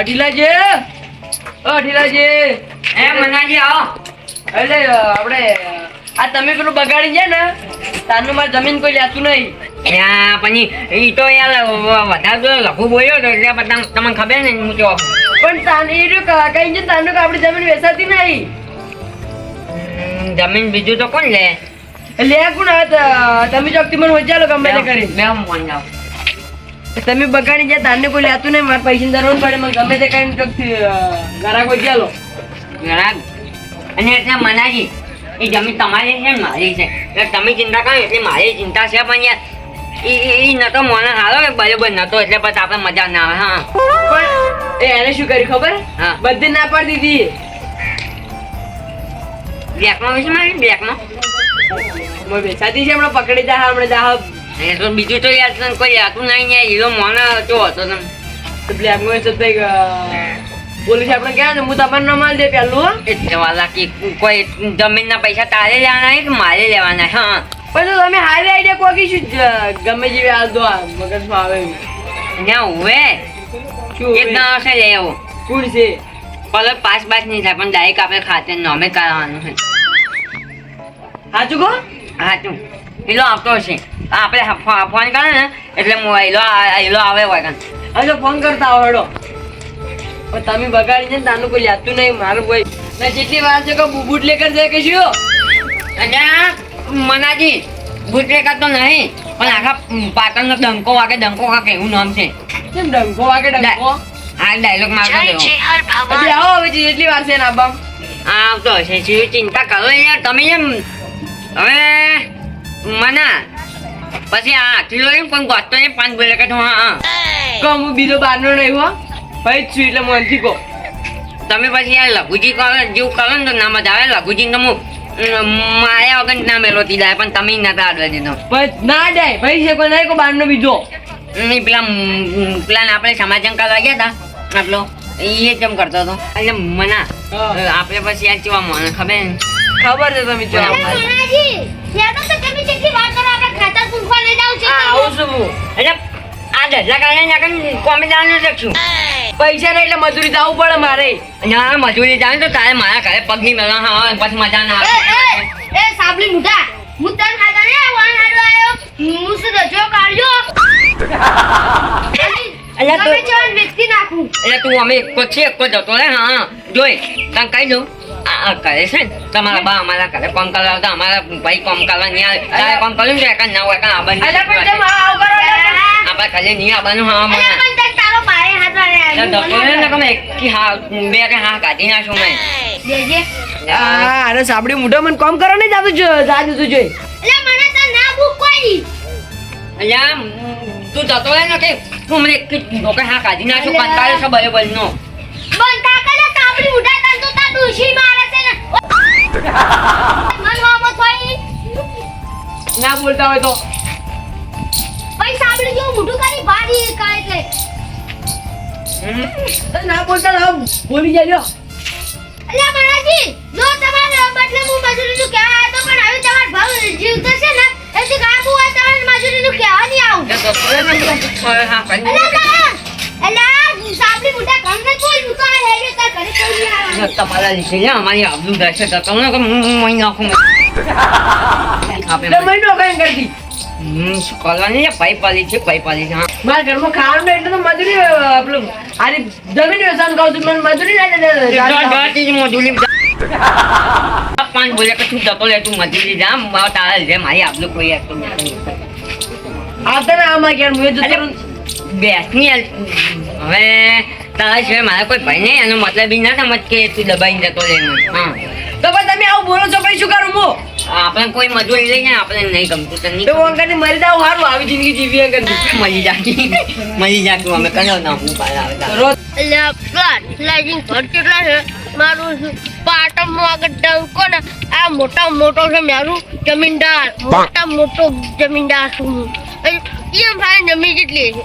અઢીલાજી? અઢીલાજી. એ મનાજી આવો. એટલે આપણે આ તમે પેલું બગાડી જાય ને તારનું મારે જમીન કોઈ લેતું નહીં. પછી ઈ તો યાર વધારે લખું બોલ્યો તો એટલે તમને ખબર ને હું તો પણ તાને એ રહ્યું કઈ છે તારનું આપણી જમીન વેચાતી નહીં? જમીન બીજું તો કોણ લે? લે કોણ તમે ચોકથી મને વચ્ચે ગમે કરી. મેં ફોન જાઉં. તમે બગાડી જાય તારને કોઈ લેતું નહીં મારા પૈસા જરૂર પડે મને ગમે તે કઈ ઘરા કોઈ ચાલો ઘણા અને એટલે મનાજી એ જમીન તમારી છે ને મારી છે. એટલે તમે ચિંતા કરો એટલે મારી ચિંતા છે પણ યાર ઈ- ઈ નતો મોને હાલો ને બરોબર નતો એટલે પછી આપણે મજા ના આવે હા. પણ એને શું કર્યું ખબર? હા. બધી ના પાડી દીધી. બ્લેકમાં વિશે મારી બ્લેકમાં વેચાતી છે હમણાં પકડી જા હમણાં જા બીજું તો યાદ તને કોઈ યાતું નહીં ને હીરો મોને તો હતો માં વેચતો પોલીસ આપણે કહે ને હું તમારે ન માલ દે પેલું એટલે વાલા કે કોઈ જમીનના પૈસા તારે લેવાના કે મારે લેવાના હા. પણ તો તમે હારી આઈડિયા કોકી શું ગમે જેવી હાલ દો મગજમાં આવે એવું. ત્યાં શું એક હવે? છે લે આવો. કોણ છે? પાંચ પાંચ નહીં થાય પણ ડાયરેક્ટ આપણે ખાતે નોમે કરવાનું છે. સાચું કહો? તું એલો આવતો હશે. આ આપણે ફોન કરે ને એટલે એલો એલો આવે હોય કાન હજો ફોન કરતા આવડો પણ તમે બગાડી ને તાનું કોઈ યાદતું નહીં મારું કોઈ. મેં જેટલી વાર છે કે બુટ લેકર જાય કે શું? અને મનાજી ભૂતરેખા તો નહીં પણ આખા પાટણનો ડંકો વાગે ડંકો વાગે એવું નામ છે. કેમ ડંકો વાગે ડંકો? આ ડાયલોગ મારતો દેવો આવો હવે જેટલી વાર છે ને બમ. આવતો હશે શિવ ચિંતા કરો યાર તમે એમ હવે મના. પછી આ આટલી એમ પણ ગોતો નહીં પાંચ બોલે કે હા હા. કહો હું બીજો બારનો નહીં હો. ભાઈ જ છું એટલે મનથી કહો. તમે પછી આ લઘુજી કરો જેવું કરો ને તો ના મજા આવે. લઘુજી તો હું માયા વગર ના મેલોતી જાય પણ તમે નતા આડવા દીધો ભાઈ ના જાય. ભાઈ છે કોઈ નહીં કોઈ બારનો બીજો. નહીં પેલા પેલા આપણે સમાજન કરવા ગયા હતા આટલો. એ જેમ કરતો હતો. એટલે મના આપણે પછી આ કેવા મને ખબર? ને ખબર છે તમે જો હા. તો તમે જેટલી વાત કરો આપણે ખાતર પૂંખવા લઈ જાવ છે આવું છું હું. એટલે આ દસલા કારણે આગળ કોમેદાનું શકશું પૈસા નહીં એટલે મજૂરી જવું પડે મારે. મજૂરી જાય તો તારે મારા ઘરે પગની હા પછી મજા ના આવે. એ એ સાબલી મુઢા. હું તને ખાતા ને વાન હાડો આયો. હું શું રજો કાઢ્યો અલ્યા તો- તમે જવાન વ્યક્તિ નાખું. તું અમે એક જ છે એક જ હતો રે હા. જોઈ તને કહી દઉં. કરે છે ને? તમારા બા અમારા ઘરે કામ કરવા આવતા અમારા ભાઈ કામ કરવા નહીં આવે. તારે કામ કર્યું છે? કે ના હોય કાં આબાની અલ્યા પણ જેમ આવું કરો ને. આપણે ખાલી નહીં આવવાનું હા મને સાબડી મોઢા મને કામ કરો ને જાતું જો જાતું તું જોઈ તો ના ભૂખ કોઈ અલ્યા તું જતો રહે ને કે તું મને હા કાઢી નાખું કંટાળે છે બરોબર નો બંધા કરે સાબલી મુઢા ડૂસી મારે છે ને. મન હોમત હોય ના બોલતા હોય તો. ભાઈ સાબલી જેવું મોઢું કરી ભારી કા એટલે. ના બોલતા ના બોલી જાય અલ્યા મહારાજી જો તમારે બદલે હું મજૂરીનું કહેવા આવ્યો તો પણ હવે તમારો ભાવ જીવતો છે ને એથી કાબુ હોય તમારે મજૂરીનું કહેવા નહીં આવું. હા અલ્યા અલ્યા. આ તમારા લીધે અમારી આબરૂ રહેશે તો તમને કે હું હું અહીં નાખું મહિનો કઈ કરતી? કરવાની છે છે વાળી છે મારા ઘરમાં ખાવાનું એટલે તો મજૂરી અ, આરે જમીન વ્યવસાય કહું છું મને મજૂરી ના દે- મજૂરી પાંચ બોલે કે તું જતો લે તું મજૂરી જા મારા તારા લીધે મારી આબલું કોઈ યાર તું આવતા ને આમાં જતો રહું. બેસની હવે તારા સિવાય મારા કોઈ ભાઈ નહીં એનો મતલબ ના સમજ કે તું દબાઈને જતો રહે હા. તો પણ તમે આવું બોલો છો પછી શું કરું હું? આપણે કોઈ મજૂરી લઈ જાય આપણે નહીં ગમતું તને નહીં તો અંકલ મરી જાવ સારું આવી જિંદગી જીવી અંકલ. મરી જાકી મરી જાકી અમે કર્યો ના હું પાર આવતા રોજ લાઈટિંગ ઘર કેટલા છે? મારું પાટણમાં આગળ ડંકો ને આ મોટા મોટો છે મારું જમીનદાર. મોટા મોટો જમીનદાર છું હું. એમ ભાઈ જમીન કેટલી છે?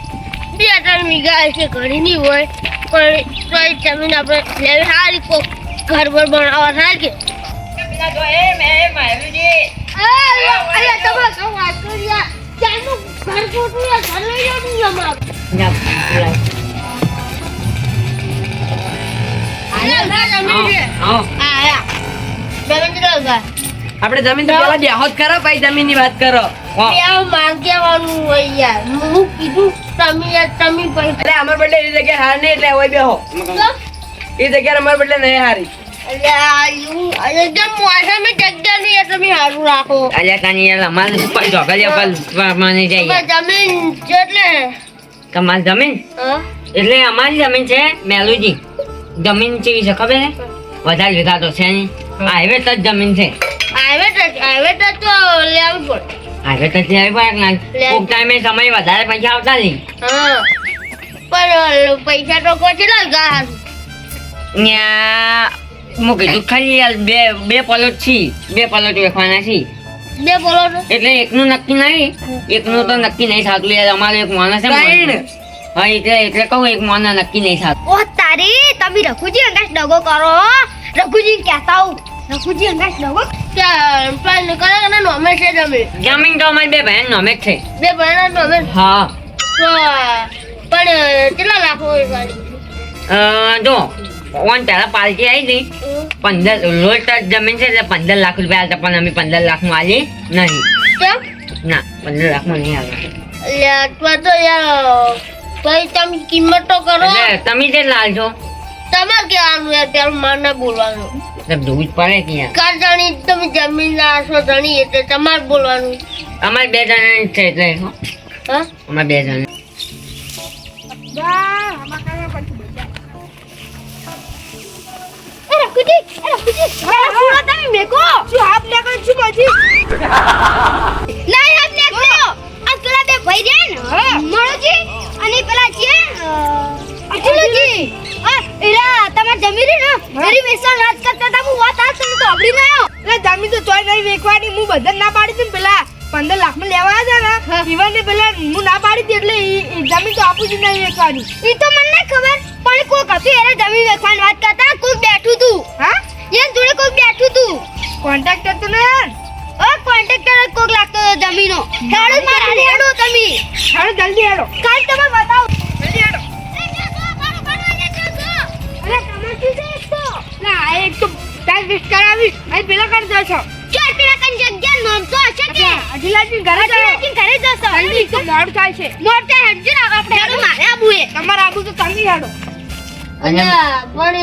બે ત્રણ વીઘા છે ઘણી નહીં હોય પણ જમીન આપણે લેવી સારી કોક ઘર બનાવવા ઊભા? આપણે જમીન તો પેલા બેહો કરો જમીનની વાત કરો. અમાર બદલે એ જગ્યા હાર નહીં એટલે હોય બેહો. એ જગ્યા અમાર બદલે નહીં હારી તમારી જમીન એટલે. અમારી જમીન? છે મેલુજી. જમીન ચીવી છે ખબર વધારે વીઘા તો છે નહીં. હાઈવે જ જમીન છે. હાઈવે હાઈવે તો લેવું પડે. હાઈવે તો છે પણ કોક ટાઈમે સમય વધારે પૈસા આવતા નહીં. હા. પણ પૈસા તો કેટલા ગયા હું કીધું ખાલી બે બે પલોટ છી. બે પલોટ વેખવાના છી. બે પલોટ એટલે એકનું નક્કી નહીં. એકનું તો નક્કી નહીં થતું. યાર અમારો એક માણસ છે હા એટલે એટલે કહું એક માણસ નક્કી નહીં થતું. ઓ તારી તમે રઘુજી અંગાશ ડગો કરો રઘુજી કહેતા હું રઘુજી અંગાશ ડગો? પણ કરે છે તમે. જમીન તો અમારી બે બહેન નોમે જ છે. બે ભણા નોમે હા. પણ કેટલા લાખો હોય ગાડી જો ઓન તારા પાર્ટી આવી હતી. પંદર લોટ જ જમીન છે એટલે પંદર લાખ રૂપિયા હતા પણ અમે પંદર લાખમાં આલી નહીં. ના પંદર લાખમાં નહીં આવે તો યાર ભાઈ તમે કિંમત તો કરો. તમે તમે લાલ છો તમારે કહેવાનું યાર? પેલું માર ના બોલવાનું. એટલે જોવું જ પડે કે યાર જાણી તમે જમીન છો જાણી એટલે તમારે બોલવાનું. અમારે બે જણા છે એટલે હા. અમારે બે જણા. તમે મેકો શું હાથ લેકો નહીં ઈ તો મને ખબર પણ કોક હતું એને જમીન વેચવાની વાત કરતા કોક બેઠું તું હા? એન જોડે કોક બેઠું તું. કોન્ટ્રાક્ટર તો ને ઓ કોન્ટ્રાક્ટર જ કોક લાગતો હતો જમીનો. હેડો મારા હેડો તમે. હાલો જલ્દી હેડો. કાલ તમે બતાવો. જલ્દી હેડો. અરે તમારે શું છે એક તો? ના એક તો ટાઈમ વેસ્ટ કરાવીશ. અહીં પેલા કરી દો છો. ચાર પેલા કન જગ્યા નામ હશે કે? અઢીલાજી ઘરે જાઓ. અજીલાજી ઘરે જશો જલ્દી તો મોડ થાય છે. મોટા હેડજો ના આપણે હેડો મારે આબુએ. તમારે આબુ તો તમે હેડો. અને પણ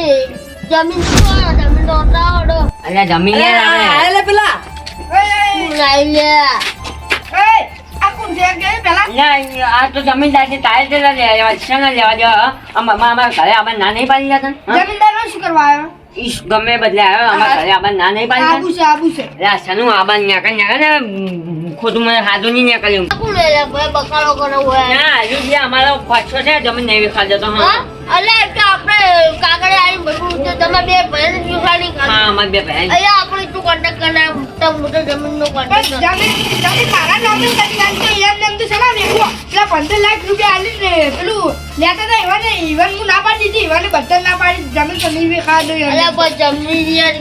જમીન તો જમીન તો ઓટાડો અલ્યા જમીન યાર આ લે પેલા. લઈ લે. એ આ કોણ છે? કે પેલા? એટલે આ તો જમીન દાખી તારે તે લેવા છે લેવા દેવા અમારા અમારા ઘરે આપણે ના નહીં પાડી જતા? જમીનદાર શું કરવા આવ્યો? ઈશ ગમે બદલે આવ્યો અમારા ઘરે આપણે ના નહીં પાડી આબુ છે આબુ છે. એટલે સનુ શેનું ન્યા કન ન્યા ને ખોટું મને સાદું નહીં ન્યા કર્યું આબુ લે ભાઈ બકાલો કરો હોય. ના હજુ જે અમારો પાછો છે જમીન નહીં વિખા જતો હા. અલે એટલે આપણે કાગળ આવી બધું તો તમે બે ભાઈ જુખાડી હા અમારે બે ભાઈ અહીંયા આપણે તું કોન્ટેક્ટ કરના તો મોટો જમીન નો કોન્ટેક્ટ જમીન જમીન મારા નામે કરી નાખી એમ એમ તો ચલા વેચવો પેલા પંદર લાખ રૂપિયા આલી ને પેલું લેતા હતા એવાને ઈવન હું ના પાડી દીધી ઈવને બધા ના પાડી જમીન જમીન બી ખા દો અલ્યા પણ જમીન યાર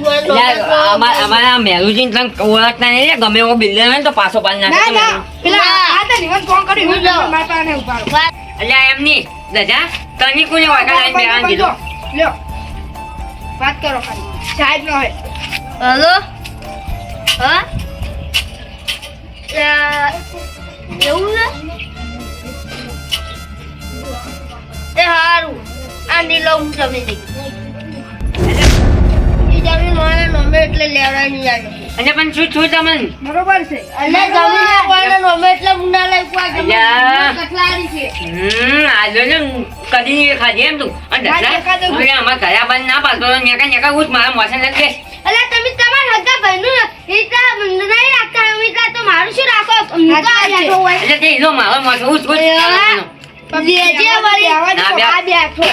અમાર- મેરુજી તને ઓળખતા નહીં ગમે એવો બિલ્ડર હોય ને તો પાછો પાડી ના નાખે ના પેલા આ તો ઈવન ફોન કર્યો હું મારા પાસે ઉપાડો. એટલે એમ નહીં. દજા તને કોને ઓળખા લાઈન બેહાન દીધો લ્યો. વાત કરો ખાલી. સાહેબ નો હોય. હેલો? હા? એવું ને એ હારું. આ નીલો હું જમી દઈ જમીન મારા નમે એટલે આવે અને પણ શું છું તમને બરોબર છે. અને જમીન મારા નમે એટલે મુંડા લઈ આ જમીન છે. હમ આજો ને કદી ખાધી એમ તું. અને. ઓલે અમારા ઘરે બંધ ના પાડતો નેકા નેકા ઉઠ મારા મોસે નથી બેસ. અલ્યા તમે તમારા હગા ભાઈનું નહીં રાખતા. તો મારું શું રાખો? એટલે તે ઈલો મારો મોસે ઉઠ ઉઠ. અલ્યા. લેજે વળી. આવા ના, દો, બે. આ બેઠો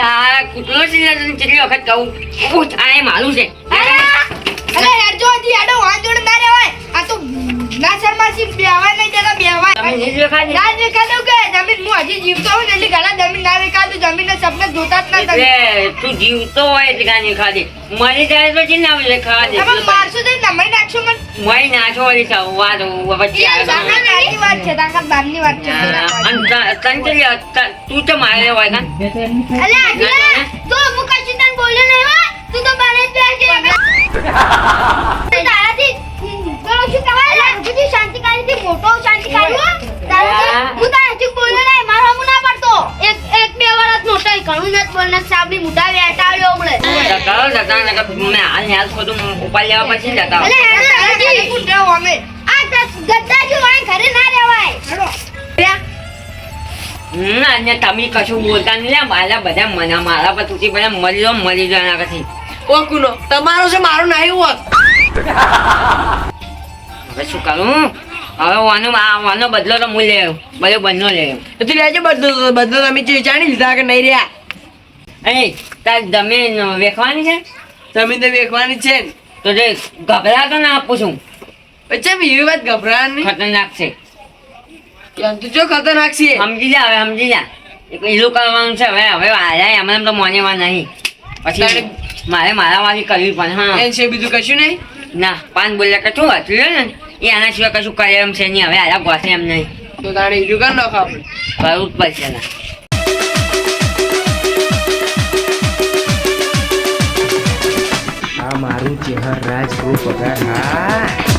આ કૂતરો છે ને તને કેટલી વખત કહું? ઉઠ આ મારું છે. અરે હેડજો હજી હેડો વાંધો ના રહેવાય આ તો ના શર્માસી બેવાય નહીં જરા બેવાય તમે દેખાડી ના દેખાડું કે? જમીન હું હજી જીવતો હોય ને એટલે ઘણા જમીન ના દેખાડું જમીન સપને જોતા જ ના તમે. તું જીવતો હોય એટલે નહીં ખાધી મરી જાય તો ચીન આવે ખાવા દે. તો નમાઈ નાખશો મને. મરી નાખો વાળી સૌ વાત વચ્ચે છે. તાકાત બહારની વાત છે. અને ત- તો મારે હોય કાં અલે તો હું કશું બોલ્યો નહીં તું તો બારે જ બેસી તારાથી બોલો શું કહેવાય? અલે શાંતિકારીથી મોટો શાંતિકારી હો. તારાથી હું. તારાથી બોલ્યો નહીં મારો હમું ના પડતો. એક એક બે વાર મોટો ઘણું નથી બોલને સાબડી મુઢા વેટાડ્યો હમણે. જતા રહો, જતા રહો, નકર મેં હાલ હાલ ઉપાડી લેવા પછી જતા રહો. અલે હેડો તારે તારાથી કોણ રહેવું આ ઘરે ના રહેવાય. હેડો. ના તમે કશું બોલતા નહીં. લે મારા બધા મને મારા પર તુજી બધા મરી જાઓ મરી જાઓ એના પછી ઓ તમારો છે મારો નહીં હોત. હવે શું કરું? હવે વાનો વાનો બદલો તો હું લે આવ્યો. બધો બંધો લે આવ્યો. તું લેજો બદલો બદલો તમે વિચારી જાણી લીધા કે નહીં રહ્યા. અહીં તાર તમે વેખવાની છે? તમે તો વેખવાની છે ને તો જે ગભરાતો ના આપું છું. પછી બીજી વાત ગભરાણ નહીં ખતરનાક છે. તું જો ખતરનાક છે. સમજી જા હવે સમજી જા. એલું કરવાનું છે હવે હવે આયા એમને એમ તો મોનેવા નહીં. પછી મારે મારા વાળી કરવી પણ હા. એ છે બીજું કશું નહીં? ના પાન બોલ્યા કે શું હતું ને? એ આના સિવાય કશું કરે એમ છે નહીં હવે આયા ગોસે એમ નહીં. તો તારે બીજું કરી નાખો કરવું જ પડશે ના. આ મારું ચહેર રાજ ગ્રુપ પગાર. હા.